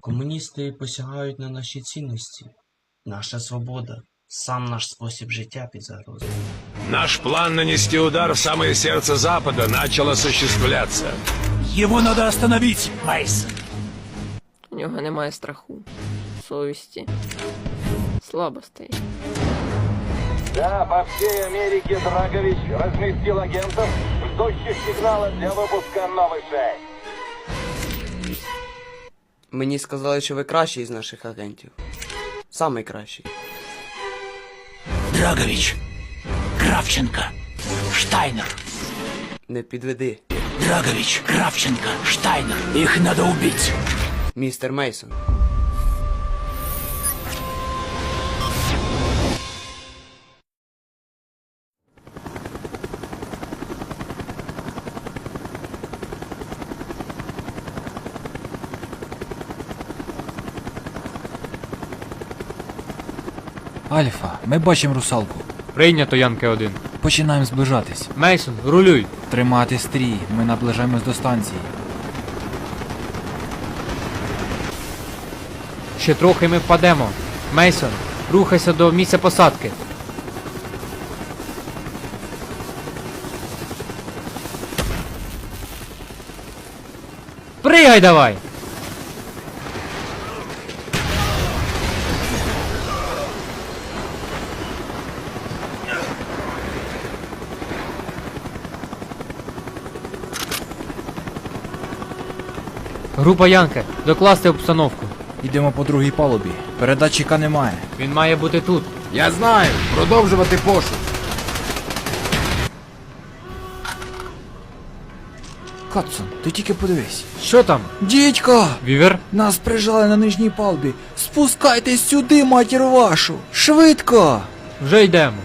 Комуністи посягають на наші цінності. Наша свобода, сам наш спосіб життя під загрозою. Наш план нанести удар в самое сердце Запада начал осуществляться. Его надо остановить, Майс. У нього немає страху, совісті, слабостей. Да, по всей Америке Драгович разместил агентов, ждущих сигнала для выпуска новой шеи. Мені сказали, що ви кращий із наших агентів. Самий кращий. Драгович. Кравченко. Штайнер. Не підведи. Драгович, Кравченко, Штайнер. Их надо убить. Містер Мейсон. Альфа, ми бачимо русалку. Прийнято, Янке 1. Починаємо зближатись. Мейсон, рулюй. Тримати стрій, ми наближаємось до станції. Ще трохи ми впадемо. Мейсон, рухайся до місця посадки. Пригай давай! Група Янке, докласти обстановку. Йдемо по другій палубі. Передатчика немає. Він має бути тут. Я знаю! Продовжувати пошук. Катсон, ти тільки подивись. Що там? Дідько! Вівер? Нас прижали на нижній палубі. Спускайтесь сюди, матір вашу! Швидко! Вже йдемо.